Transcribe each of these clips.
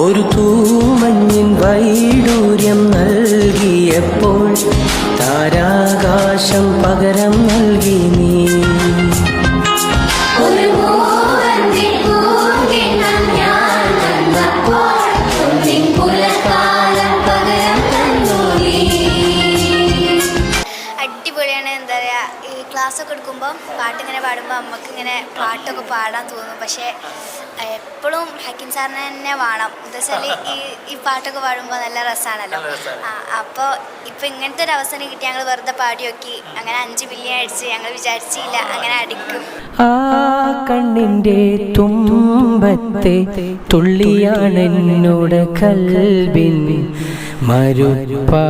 ഒരു തൂമഞ്ഞിൻ വൈഡൂര്യം നൽകിയപ്പോൾ താരാകാശം പകരം നൽകി നീ. എടുക്കുമ്പോൾ പാട്ടിങ്ങനെ പാടുമ്പോൾ നമുക്ക് ഇങ്ങനെ പാട്ടൊക്കെ പാടാൻ തോന്നും. പക്ഷേ എപ്പോഴും ഹക്കിൻ സാറിനെ തന്നെ വേണം. എന്താ വെച്ചാൽ ഈ ഈ പാട്ടൊക്കെ പാടുമ്പോൾ നല്ല രസമാണല്ലോ ആ അപ്പോൾ ഇപ്പം ഇങ്ങനത്തെ ഒരു അവസരം കിട്ടി. ഞങ്ങൾ വെറുതെ പാടി നോക്കി അങ്ങനെ അഞ്ച് ബില്യൺ അടിച്ച് ഞങ്ങൾ വിചാരിച്ചില്ല. അങ്ങനെ അടിക്കും. ആ കണ്ണിന്റെ തുമ്പത്തെ തുള്ളിയാണ് എന്നോട് കൽബിൻ. മരുപ്പാറമ്പിൽ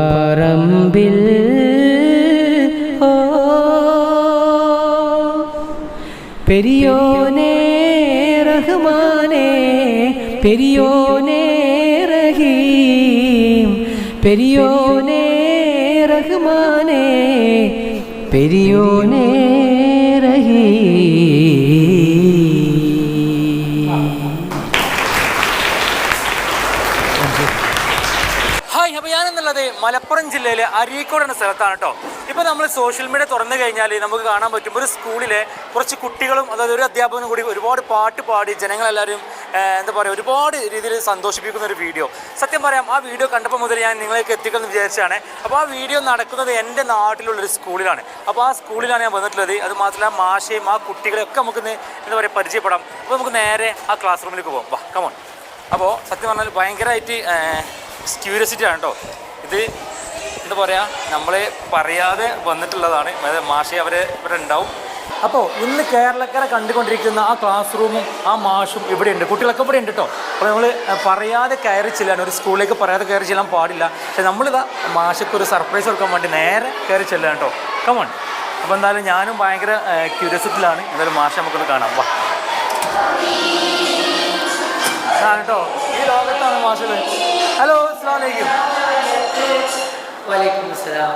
പെരിയോനേ റഹ്മാനേ പെരിയോനേ പെരിയോനേ റഹ്മാനേ പെരിയോനേ ഹായ് അപ്പോൾ ഞാനെന്നുള്ളത് മലപ്പുറം ജില്ലയിലെ അരീക്കോട് എന്ന സ്ഥലത്താണ് കേട്ടോ. ഇപ്പോൾ നമ്മൾ സോഷ്യൽ മീഡിയ തുറന്നു കഴിഞ്ഞാൽ നമുക്ക് കാണാൻ പറ്റും. ഒരു സ്കൂളിലെ കുറച്ച് കുട്ടികളും അതായത് ഒരു അധ്യാപകനും കൂടി ഒരുപാട് പാട്ട് പാടി ജനങ്ങളെല്ലാവരും എന്താ പറയുക ഒരുപാട് രീതിയിൽ സന്തോഷിപ്പിക്കുന്ന ഒരു വീഡിയോ സത്യം പറയാം ആ വീഡിയോ കണ്ടപ്പോൾ മുതൽ ഞാൻ നിങ്ങളേക്ക് എത്തിക്കുമെന്ന് വിചാരിച്ചാണ്. അപ്പോൾ ആ വീഡിയോ നടക്കുന്നത് എന്റെ നാട്ടിലുള്ളൊരു സ്കൂളിലാണ് അപ്പോൾ ആ സ്കൂളിലാണ് ഞാൻ വന്നിട്ടുള്ളത്. അത് മാത്രമല്ല മാഷയും ആ കുട്ടികളെയൊക്കെ നമുക്ക് എന്താ പറയുക പരിചയപ്പെടാം. അപ്പോൾ നമുക്ക് നേരെ ആ ക്ലാസ് റൂമിലേക്ക് പോകാം വാ കമോൺ അപ്പോൾ സത്യം പറഞ്ഞാൽ ഭയങ്കരമായിട്ട് ക്യൂരിയോസിറ്റി ആണ് കേട്ടോ ഇത് എന്താ പറയുക നമ്മൾ പറയാതെ വന്നിട്ടുള്ളതാണ്. അതായത് മാഷി അവരെ ഇവിടെ ഉണ്ടാവും. അപ്പോൾ ഇന്ന് കേരളക്കാരെ കണ്ടുകൊണ്ടിരിക്കുന്ന ആ ക്ലാസ് റൂമും ആ മാഷും ഇവിടെ ഉണ്ട്. കുട്ടികളൊക്കെ ഇവിടെ ഉണ്ട് കേട്ടോ അപ്പോൾ നമ്മൾ പറയാതെ കയറി ചെല്ലാൻ ഒരു സ്കൂളിലേക്ക് പറയാതെ കയറി ചെല്ലാൻ പാടില്ല. പക്ഷെ നമ്മളിതാ മാഷക്ക് ഒരു സർപ്രൈസ് കൊടുക്കാൻ വേണ്ടി നേരെ കയറി ചെല്ലാൻ കേട്ടോ കമോൺ അപ്പോൾ എന്തായാലും ഞാനും ഭയങ്കര ക്യൂരിയസിറ്റിലാണ് എന്തായാലും മാഷ നമുക്കൊന്ന് കാണാം. വാ. കേട്ടോ ഈ ലോകത്താണ് മാഷത് ഹലോ അസ്ലാമലൈക്കും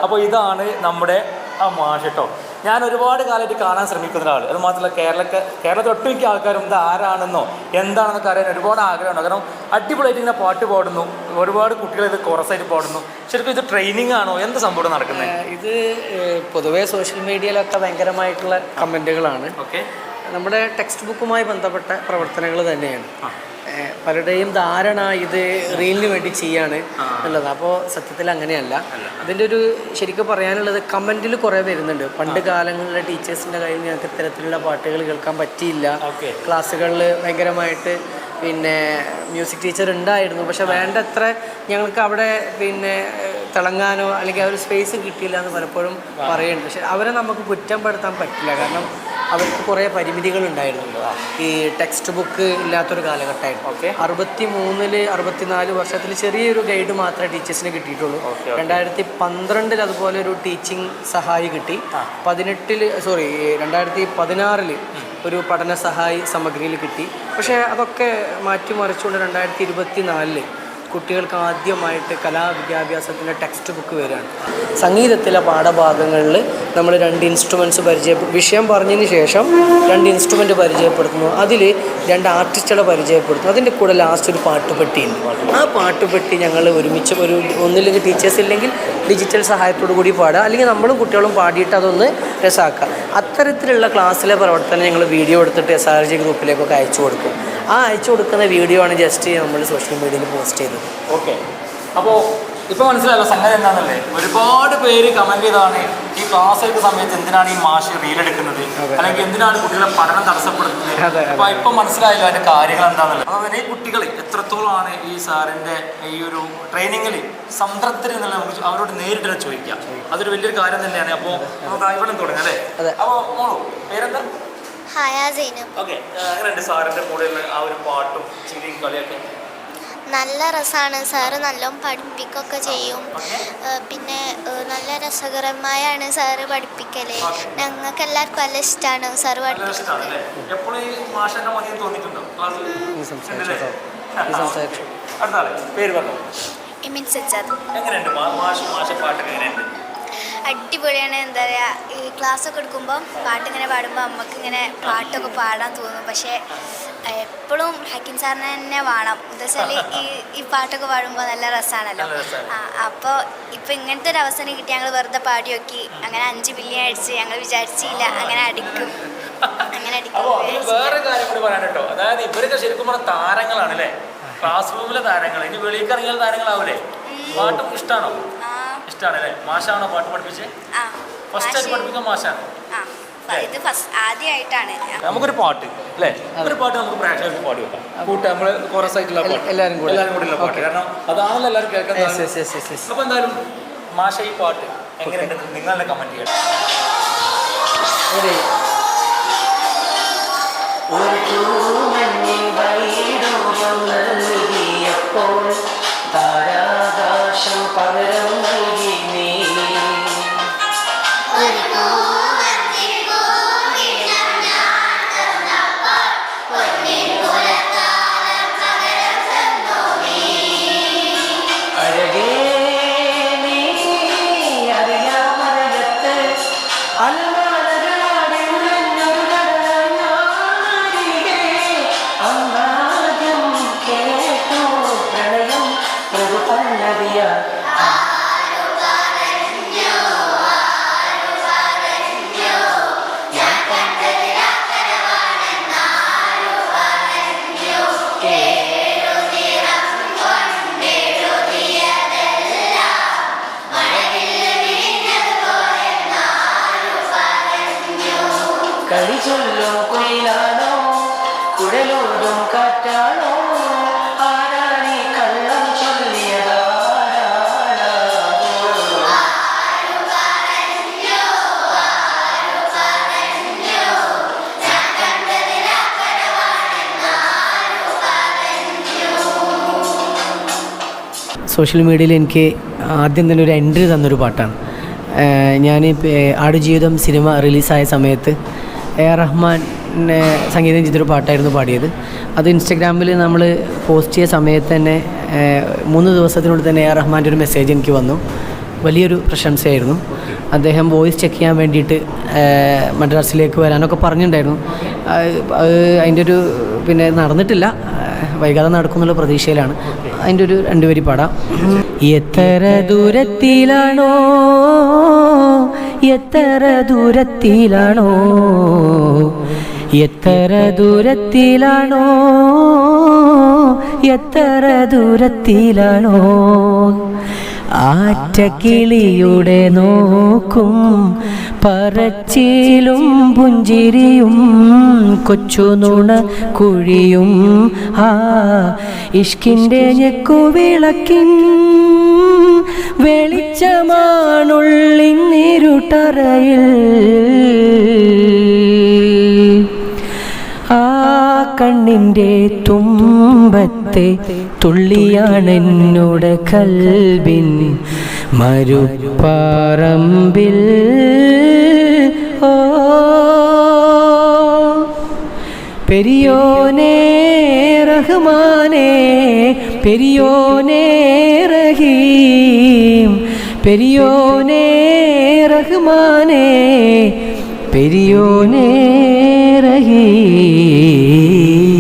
അപ്പോൾ ഇതാണ് നമ്മുടെ ആ മാഷ് കേട്ടോ ഞാൻ ഒരുപാട് കാലമായിട്ട് കാണാൻ ശ്രമിക്കുന്ന ഒരാൾ അത് മാത്രമല്ല കേരളക്ക് കേരളത്തിൽ ഒട്ടുമിക്ക ആൾക്കാരും ഇത് ആരാണെന്നോ എന്താണെന്നൊക്കെ അറിയാൻ ഒരുപാട് ആഗ്രഹമുണ്ട്. കാരണം അടിപൊളിയായിട്ട് ഇങ്ങനെ പാട്ട് പാടുന്നു. ഒരുപാട് കുട്ടികൾ ഇത് കുറച്ചായിട്ട് പാടുന്നു. ശരിക്കും ഇത് ട്രെയിനിങ് ആണോ? എന്ത് സംഭവം നടക്കുന്നത് ഇത് പൊതുവേ സോഷ്യൽ മീഡിയയിലൊക്കെ ഭയങ്കരമായിട്ടുള്ള കമന്റുകളാണ് ഓക്കെ നമ്മുടെ ടെക്സ്റ്റ് ബുക്കുമായി ബന്ധപ്പെട്ട പ്രവർത്തനങ്ങൾ തന്നെയാണ്. പലരുടെയും ധാരണ ഇത് റീലിന് വേണ്ടി ചെയ്യാണ് എന്നുള്ളത്. അപ്പോൾ സത്യത്തിൽ അങ്ങനെയല്ല. അതിന്റെ ഒരു ശരിക്കും പറയാനുള്ളത് കമന്റിൽ കുറേ വരുന്നുണ്ട്. പണ്ട് കാലങ്ങളിലെ ടീച്ചേഴ്സിന്റെ കയ്യിൽ ഞങ്ങൾക്ക് ഇത്തരത്തിലുള്ള പാട്ടുകൾ കേൾക്കാൻ പറ്റിയില്ല. ക്ലാസ്സുകളിൽ ഭയങ്കരമായിട്ട് പിന്നെ മ്യൂസിക് ടീച്ചർ ഉണ്ടായിരുന്നു. പക്ഷെ വേണ്ടത്ര ഞങ്ങൾക്ക് അവിടെ പിന്നെ തിളങ്ങാനോ അല്ലെങ്കിൽ ആ ഒരു സ്പേസ് കിട്ടിയില്ല എന്ന് പലപ്പോഴും പറയുന്നുണ്ട്. പക്ഷെ അവരെ നമുക്ക് കുറ്റപ്പെടുത്താൻ പറ്റില്ല. കാരണം അവർക്ക് കുറേ പരിമിതികൾ ഉണ്ടായിരുന്നു ഈ ടെക്സ്റ്റ് ബുക്ക് ഇല്ലാത്തൊരു കാലഘട്ടമായിരുന്നു. ഓക്കെ അറുപത്തി മൂന്നിൽ അറുപത്തിനാല് വർഷത്തിൽ ചെറിയൊരു ഗൈഡ് മാത്രമേ ടീച്ചേഴ്സിന് കിട്ടിയിട്ടുള്ളൂ. ഓക്കെ. രണ്ടായിരത്തി പന്ത്രണ്ടിൽ അതുപോലെ ഒരു ടീച്ചിങ് സഹായി കിട്ടി. പതിനെട്ടിൽ സോറി രണ്ടായിരത്തി പതിനാറിൽ ഒരു പഠന സഹായി സമഗ്രിയിൽ കിട്ടി. പക്ഷേ അതൊക്കെ മാറ്റിമറിച്ചുകൊണ്ട് രണ്ടായിരത്തി ഇരുപത്തി നാലിൽ കുട്ടികൾക്ക് ആദ്യമായിട്ട് കലാവിദ്യാഭ്യാസത്തിന്റെ ടെക്സ്റ്റ് ബുക്ക് വരികയാണ്. സംഗീതത്തിലെ പാഠഭാഗങ്ങളിൽ നമ്മൾ രണ്ട് ഇൻസ്ട്രുമെന്റ്സ് പരിചയപ്പെടും വിഷയം പറഞ്ഞതിന് ശേഷം രണ്ട് ഇൻസ്ട്രുമെന്റ് പരിചയപ്പെടുത്തുന്നു. അതിൽ രണ്ട് ആർട്ടിസ്റ്റുകളെ പരിചയപ്പെടുത്തുന്നു. അതിന്റെ കൂടെ ലാസ്റ്റ് ഒരു പാട്ടുപെട്ടിയുണ്ട് ആ പാട്ടുപെട്ടി ഞങ്ങൾ ഒരുമിച്ച് ഒരു ഒന്നില്ലെങ്കിൽ ടീച്ചേഴ്സ് ഇല്ലെങ്കിൽ ഡിജിറ്റൽ സഹായത്തോടു കൂടി പാടുക. അല്ലെങ്കിൽ നമ്മളും കുട്ടികളും പാടിയിട്ട് അതൊന്ന് രസമാക്കുക അത്തരത്തിലുള്ള ക്ലാസ്സിലെ പ്രവർത്തനം ഞങ്ങൾ വീഡിയോ എടുത്തിട്ട് എസ് ആർ ജി ഗ്രൂപ്പിലേക്കൊക്കെ അയച്ചു കൊടുക്കും. ആ അയച്ചു കൊടുക്കുന്ന വീഡിയോ ആണ് ജസ്റ്റ് നമ്മൾ സോഷ്യൽ മീഡിയയിൽ പോസ്റ്റ് ചെയ്തത്. ഓക്കെ അപ്പോൾ ഇപ്പൊ മനസ്സിലായല്ലോ സംഗതി എന്താണെന്നല്ലേ ഒരുപാട് പേര് കമന്റ് ചെയ്താണ് ഈ ക്ലാസ് ആയിട്ട് സമയത്ത് എന്തിനാണ് ഈ മാഷ് റീൽ എടുക്കുന്നത്? അല്ലെങ്കിൽ എന്തിനാണ് കുട്ടികളെ പഠനം തടസ്സപ്പെടുത്തുന്നത്? അപ്പോൾ ഇപ്പം അപ്പൊ ഇപ്പൊ മനസ്സിലായല്ലോ അതിന്റെ കാര്യങ്ങൾ എന്താണെന്നുള്ളത് അതുപോലെ ഈ കുട്ടികൾ എത്രത്തോളമാണ് ഈ സാറിന്റെ ഈ ഒരു ട്രെയിനിങ്ങിൽ സംതൃപ്തി എന്നുള്ള നമുക്ക് അവരോട് നേരിട്ട് ചോദിക്കാം. അതൊരു വലിയൊരു കാര്യം തന്നെയാണ്. അപ്പോൾ നമുക്ക് ഇവിടെ തുടങ്ങാം അല്ലേ. അപ്പോൾ മോളു പേരെന്താ? ഹായ ഓക്കെ സാറിന്റെ ആ ഒരു പാട്ടും ചിരിയും കളിയൊക്കെ? നല്ല രസമാണ് സാറ് നല്ലോണം പഠിപ്പിക്കുകയൊക്കെ ചെയ്യും. പിന്നെ നല്ല രസകരമായാണ് സാറ് പഠിപ്പിക്കൽ. ഞങ്ങൾക്ക് എല്ലാവർക്കും നല്ല ഇഷ്ടമാണ് സാറ് പഠിപ്പിക്കുന്നത് എങ്ങനെയുണ്ട് മാഷ് മാഷ പാട്ടൊക്കെ എങ്ങനെയുണ്ട്? അടിപൊളിയാണ്. എന്താ പറയുക ഈ ക്ലാസ്സൊക്കെ എടുക്കുമ്പോൾ പാട്ടിങ്ങനെ പാടുമ്പോൾ നമുക്ക് ഇങ്ങനെ പാട്ടൊക്കെ പാടാൻ തോന്നും. പക്ഷേ എപ്പോഴും ഹക്കിൻ സാറിനെ തന്നെ വേണം. എന്താ വെച്ചാൽ ഈ ഈ പാട്ടൊക്കെ പാടുമ്പോൾ നല്ല രസമാണല്ലോ. ആ അപ്പോൾ ഇപ്പോൾ ഇങ്ങനത്തെ ഒരു അവസരം കിട്ടി. ഞങ്ങൾ വെറുതെ പാടി നോക്കി അങ്ങനെ അഞ്ച് ബില്യൺ അടിച്ച് ഞങ്ങൾ വിചാരിച്ചില്ല. അങ്ങനെ അടിക്കും. അങ്ങനെ അടിക്കും. വേറെ കാര്യം കൂടി പറയാൻ കേട്ടോ. അതായത് ഇവരൊക്കെ ശരിക്കും പറഞ്ഞ താരങ്ങളാണ് അല്ലേ? ക്ലാസ് റൂമിലെ താരങ്ങൾ ഇനി വെളിയിൽ ഇറങ്ങിയാൽ താരങ്ങളാവൂലേ? പാട്ട് ഇഷ്ടമാണോ ഇഷ്ടമാണ് അല്ലേ മാഷാണോ പാട്ട് പഠിപ്പിച്ചത് ആ ഫസ്റ്റ് ആയിട്ട് പഠിപ്പിക്കാൻ മാഷാണ്. ഇത് ആദ്യമായിട്ടാണ് നമുക്കൊരു പാട്ട് അല്ലേ? ഒരു പാട്ട് നമുക്ക് പ്രേക്ഷകർക്ക് പാടി വെക്കാം. കൂട്ട നമ്മൾ കോറസ് ആയിട്ടുള്ള പാട്ട്. എല്ലാവരും കൂടെ. എല്ലാവരും കൂടെ പാട്ട്. കാരണം അതാണല്ലോ എല്ലാവരും കേൾക്കാൻ. അപ്പൊ എന്തായാലും മാഷ ഈ പാട്ട് എങ്ങനെയുണ്ട് നിങ്ങളുടെ കമന്റ് ചെയ്യണം. ഒരു തൂമഞ്ഞിൻ വൈഡൂര്യം നൽകിയപ്പോൾ താരാകാശം പകരം നൽകി Cheguei! കളി ചൊല്ലും കുയിലാണോ? കുഴലോടും കാറ്റാണോ? സോഷ്യൽ മീഡിയയിൽ എനിക്ക് ആദ്യം തന്നെ ഒരു എൻട്രി തന്നൊരു പാട്ടാണ്. ഞാൻ ആടുജീവിതം സിനിമ റിലീസായ സമയത്ത് എ ആർ റഹ്മാൻ സംഗീതം ചെയ്തൊരു പാട്ടായിരുന്നു പാടിയത്. അത് ഇൻസ്റ്റഗ്രാമിൽ നമ്മൾ പോസ്റ്റ് ചെയ്ത സമയത്ത് തന്നെ മൂന്ന് ദിവസത്തിനുള്ളിൽ തന്നെ എ ആർ റഹ്മാന്റെ ഒരു മെസ്സേജ് എനിക്ക് വന്നു. വലിയൊരു പ്രശംസയായിരുന്നു. അദ്ദേഹം വോയിസ് ചെക്ക് ചെയ്യാൻ വേണ്ടിയിട്ട് മദ്രാസിലേക്ക് വരാനൊക്കെ പറഞ്ഞിട്ടുണ്ടായിരുന്നു. അത് അത് അതിന്റെ ഒരു പിന്നെ നടന്നിട്ടില്ല. വൈകാതെ നടക്കുന്നുള്ള പ്രതീക്ഷയിലാണ്. അതിന്റെ ഒരു രണ്ടുപേരി പാടാം. എത്ര ദൂരത്തിലാണോ എത്ര ദൂരത്തിലാണോ? എത്ര ദൂരത്തിലാണോ? എത്ര ദൂരത്തിലാണോ? ആറ്റക്കിളിയുടെ നോക്കും പറച്ചിലും പുഞ്ചിരിയും കൊച്ചുനുണ കുഴിയും. ആ ഇഷ്കിന്റെ ഞെക്കുവിളക്കിൻ വെളിച്ചമാണുള്ളിന്നിരുട്ടറയിൽ ആ കണ്ണിന്റെ തുമ്പത്തെ തുള്ളിയാണെന്നോട് കൽവിൻ മരുപ്പാറമ്പിൽ. ഓ പെരിയോനേ റഹ്മാനേ പെരിയോനേ റഹീം. പെരിയോനേ റഹ്മാനേ പെരിയോനേ റഹീം.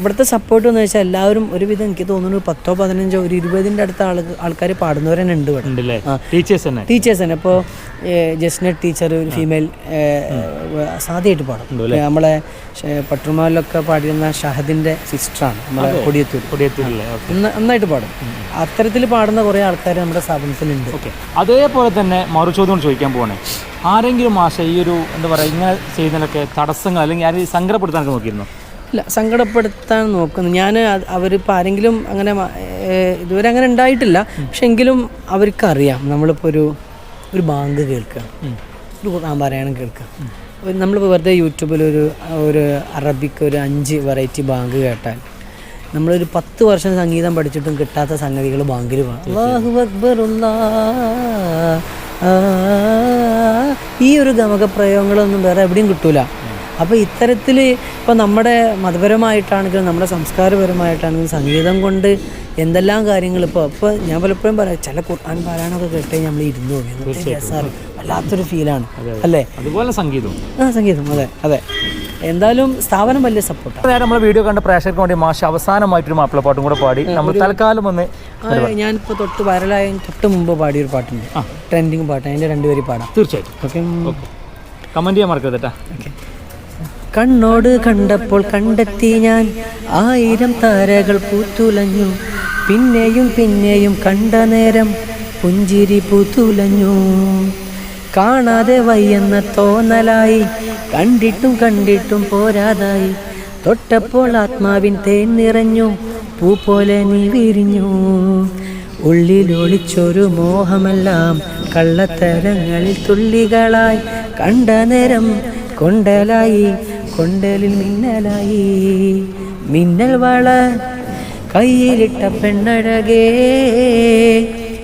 ഇവിടുത്തെ സപ്പോർട്ട് എന്ന് വെച്ചാൽ എല്ലാവരും ഒരുവിധം എനിക്ക് തോന്നുന്നു പത്തോ പതിനഞ്ചോ ഒരു ഇരുപതിന്റെ അടുത്ത ആൾ ആൾക്കാർ പാടുന്നവർ തന്നെ ഉണ്ട് ഇവിടെ. ടീച്ചേഴ്സ് തന്നെ? ടീച്ചേഴ്സ് തന്നെ. ഇപ്പോൾ ജസ്നെറ്റ് ടീച്ചർ ഒരു ഫീമെയിൽ സാധ്യമായിട്ട് പാടും. നമ്മളെ പട്ടുമാലിലൊക്കെ പാടിയിരുന്ന ഷഹദിന്റെ സിസ്റ്ററാണ് നമ്മളെ കൊടിയത്തൂർ നന്നായിട്ട് പാടും. അത്തരത്തിൽ പാടുന്ന കുറേ ആൾക്കാർ നമ്മുടെ സ്ഥാപനത്തിലുണ്ട്. ഓക്കെ. അതേപോലെ തന്നെ മറു ചോദ്യം ചോദിക്കാൻ പോകണേ ആരെങ്കിലും മാഷ ഈ ഒരു എന്താ പറയുക ഇങ്ങനെ ചെയ്യുന്നതിലൊക്കെ തടസ്സങ്ങൾ അല്ലെങ്കിൽ ആരെങ്കിലും സങ്കടപ്പെടുത്താനൊക്കെ നോക്കിയിരുന്നു? ഇല്ല സങ്കടപ്പെടുത്താൻ നോക്കുന്നു. ഞാൻ അവരിപ്പോൾ ആരെങ്കിലും അങ്ങനെ ഇതുവരെ അങ്ങനെ ഉണ്ടായിട്ടില്ല. പക്ഷെ എങ്കിലും അവർക്കറിയാം. നമ്മളിപ്പോൾ ഒരു ഒരു ബാങ്ക് കേൾക്കുക. ഒരു ഖുർആൻ പാരായണം കേൾക്കുക നമ്മളിപ്പോൾ വെറുതെ യൂട്യൂബിൽ ഒരു ഒരു അറബിക്ക് ഒരു അഞ്ച് വെറൈറ്റി ബാങ്ക് കേട്ടാൽ നമ്മളൊരു പത്ത് വർഷം സംഗീതം പഠിച്ചിട്ടും കിട്ടാത്ത സംഗതികൾ ബാങ്കിൽ അക്ബറുല്ലാ ഈ ഒരു ഗമക ഗമകപ്രയോഗങ്ങളൊന്നും വേറെ എവിടെയും കിട്ടൂല. അപ്പോൾ ഇത്തരത്തിൽ ഇപ്പോൾ നമ്മുടെ മതപരമായിട്ടാണെങ്കിലും നമ്മുടെ സംസ്കാരപരമായിട്ടാണെങ്കിലും സംഗീതം കൊണ്ട് എന്തെല്ലാം കാര്യങ്ങൾ ഇപ്പോൾ ഇപ്പോൾ ഞാൻ പലപ്പോഴും പറയാം ചില ഖുർആൻ പാരായണമൊക്കെ കേട്ട് നമ്മൾ ഇരുന്നു പോകും രസമാണ് വല്ലാത്തൊരു ഫീലാണ്. അല്ലേ? അതുപോലെ സംഗീതം ആ സംഗീതം. അതെ അതെ. എന്തായാലും സ്ഥാപനം വലിയ സപ്പോർട്ട് നേരെ നമ്മൾ വീഡിയോ കണ്ട പ്രേക്ഷകർക്ക് വേണ്ടി മാഷ് അവസാനമായിട്ടൊരു മാപ്പിളപ്പാട്ടും കൂടെ പാടി. നമ്മൾ തൽക്കാലം ഒന്ന് ഞാനിപ്പോൾ തൊട്ട് വൈറലായ തൊട്ട് മുമ്പ് പാടിയൊരു പാട്ടുണ്ട്. ട്രെൻഡിങ് പാട്ട്. അതിന്റെ രണ്ടുപേരും പാടാം. തീർച്ചയായിട്ടും. ഓക്കെ കമന്റ് ചെയ്യാൻ മറക്കരുത് കേട്ടാ കണ്ണോട് കണ്ടപ്പോൾ കണ്ടെത്തി ഞാൻ. ആയിരം താരകൾ പൂത്തുലഞ്ഞു. പിന്നെയും പിന്നെയും കണ്ട നേരം പുഞ്ചിരി പൂത്തുലഞ്ഞു. കാണാതെ വയ്യെന്ന തോന്നലായി. കണ്ടിട്ടും കണ്ടിട്ടും പോരാതായി. തൊട്ടപ്പോൾ ആത്മാവിൻ തേൻ നിറഞ്ഞു. പൂ പോലെ നീ വിരിഞ്ഞു. ഉള്ളിലൊളിച്ചൊരു മോഹമെല്ലാം കള്ളത്തരങ്ങളിൽ തുള്ളികളായി. കണ്ട നേരം കൊണ്ടലായി. കൊണ്ടലിൽ മിന്നലായി. മിന്നൽ വള കയ്യിലിട്ട പെണ്ണഴകേ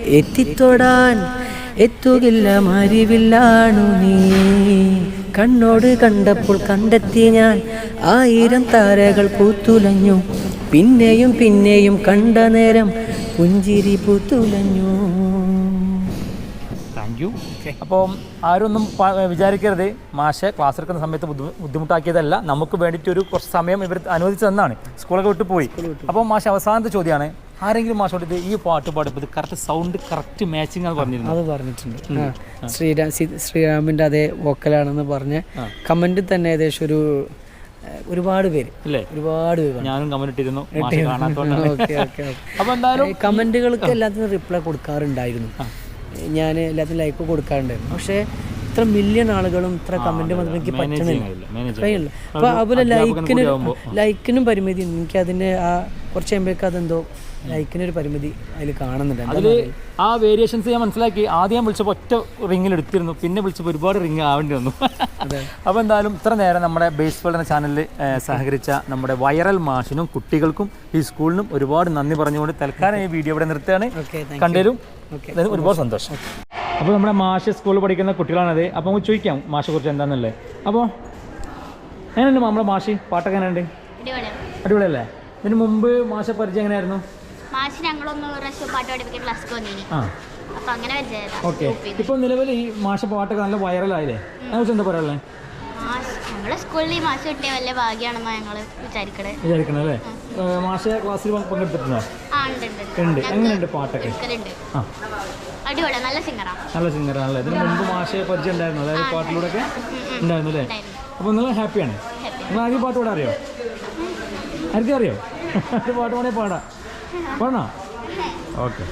എത്തിത്തൊടാൻ എത്തുകില്ല മരിവില്ലാണു നീ. കണ്ണോട് കണ്ടപ്പോൾ കണ്ടെത്തി ഞാൻ ആയിരം താരകൾ പൂത്തുലഞ്ഞു. പിന്നെയും പിന്നെയും കണ്ട നേരം പുഞ്ചിരി പൂത്തുലഞ്ഞു. Thank you. അപ്പം ആരൊന്നും വിചാരിക്കരുത്. മാഷെ ക്ലാസ് എടുക്കുന്ന സമയത്ത് ബുദ്ധിമുട്ടാക്കിയതല്ല. നമുക്ക് വേണ്ടിയിട്ട് ഒരു കുറച്ച് സമയം ഇവർ അനുവദിച്ചു തന്നാണ് സ്കൂളൊക്കെ വിട്ടു പോയി. അപ്പോൾ മാഷ് അവസാനത്തെ ചോദ്യമാണ് ആരെങ്കിലും മാഷോട് ഇത് ഈ പാട്ട് പാടുമ്പോൾ ഇത് കറക്റ്റ് സൗണ്ട് കറക്റ്റ് മാച്ചിങ് ആണ് പറഞ്ഞിരുന്നു അത് പറഞ്ഞിട്ടുണ്ട്. ശ്രീരാ ശ്രീരാമിന്റെ അതേ വോക്കലാണെന്ന് പറഞ്ഞ് കമന്റിൽ തന്നെ ഏകദേശം ഒരു ഒരുപാട് പേര്. അല്ലേ ഒരുപാട് പേര് ഞാനും കമന്റ് ഇട്ടിരുന്നു. അപ്പോൾ എന്തായാലും കമന്റുകൾക്ക് എല്ലാത്തിനും റിപ്ലൈ കൊടുക്കാറുണ്ടായിരുന്നു. ഞാൻ എല്ലാത്തിനും ലൈക്ക് കൊടുക്കാറുണ്ടായിരുന്നു. പക്ഷേ ഇത്ര മില്യൺ ആളുകളും ഇത്ര കമന്റ് വന്നിട്ട് എനിക്ക് പറ്റണില്ല. കഴിയില്ല, അപ്പോൾ അതുപോലെ ലൈക്കിന് ലൈക്കിനും പരിമിതി എനിക്ക് അതിന്റെ ആ കുറച്ച് കഴിയുമ്പോഴേക്കും അതെന്തോ ലൈക്കിനൊരു പരിമിതി അതിൽ കാണുന്നുണ്ട്. അതിൽ ആ വേരിയേഷൻസ് ഞാൻ മനസ്സിലാക്കി. ആദ്യം ഞാൻ വിളിച്ചപ്പോൾ ഒറ്റ റിങ്ങിൽ എടുത്തിരുന്നു. പിന്നെ വിളിച്ചപ്പോൾ ഒരുപാട് റിങ് ആവേണ്ടി വന്നു. അപ്പോൾ എന്തായാലും ഇത്ര നേരം നമ്മുടെ ബേസ് വേൾഡ് എന്ന ചാനലിൽ സഹകരിച്ച നമ്മുടെ വൈറൽ മാഷിനും കുട്ടികൾക്കും ഈ സ്കൂളിനും ഒരുപാട് നന്ദി പറഞ്ഞുകൊണ്ട് തൽക്കാലം ഈ വീഡിയോ ഇവിടെ നിർത്തുകയാണ്. കണ്ടേരും. ഒരുപാട് സന്തോഷം. അപ്പോൾ നമ്മുടെ മാഷ് സ്കൂളിൽ പഠിക്കുന്ന കുട്ടികളാണത്. അപ്പോൾ നമുക്ക് ചോദിക്കാം മാഷെ കുറിച്ച് എന്താണെന്നല്ലേ അപ്പോൾ എങ്ങനെയുണ്ട് നമ്മുടെ മാഷി? പാട്ടൊക്കെ എങ്ങനെയുണ്ട്? അടിപൊളിയല്ലേ? ഇതിന് മുമ്പ് മാഷ പരിചയം എങ്ങനെയായിരുന്നു? മാഷ് ഞങ്ങളൊന്ന് ഒരു പ്രാവശ്യം പാട്ട് പഠിപ്പിക്കാൻ ക്ലാസ് വന്നിനി. ആ. അപ്പൊ അങ്ങനെ പരിചയമായതാ. ഓക്കെ. ഗ്രൂപ്പിൽ നിന്ന്. നിലവിൽ ഈ മാഷ പാട്ടൊക്കെ നല്ല വൈറലായില്ലേ അതിനെക്കുറിച്ച് എന്താ പറയാനുള്ളത് മാഷ് ഞങ്ങളെ സ്കൂളിൽ ഈ മാഷ് കിട്ടിയ വലിയ ഭാഗ്യമാണെന്നാ ഞങ്ങൾ വിചാരിക്കണേ. വിചാരിക്കണം അല്ലേ? മാഷ ക്ലാസ്സിൽ പങ്ക് പങ്കെടുത്തിട്ടുണ്ടോ? ആ ഉണ്ട് ഉണ്ട് ഉണ്ട്. ഉണ്ട്. ഞങ്ങൾക്ക് എങ്ങനെയുണ്ട് പാട്ടൊക്കെ? എടുക്കലുണ്ട്. ആ. നല്ല സിംഗറാ നല്ല സിംഗറാണല്ലേ ഇതിന് മുമ്പ് മാഷയെ പരിചയം ഉണ്ടായിരുന്നു. അതായത് പാട്ടിലൂടെ ഒക്കെ ഉണ്ടായിരുന്നു അല്ലേ? അപ്പോൾ നിങ്ങൾ ഹാപ്പിയാണ് നിങ്ങൾ ആദ്യം പാട്ട് പാടാൻ അറിയോ ആർക്കും അറിയോ? പാട്ട് പാടേ പാടാം. പാടണോ ഓക്കെ.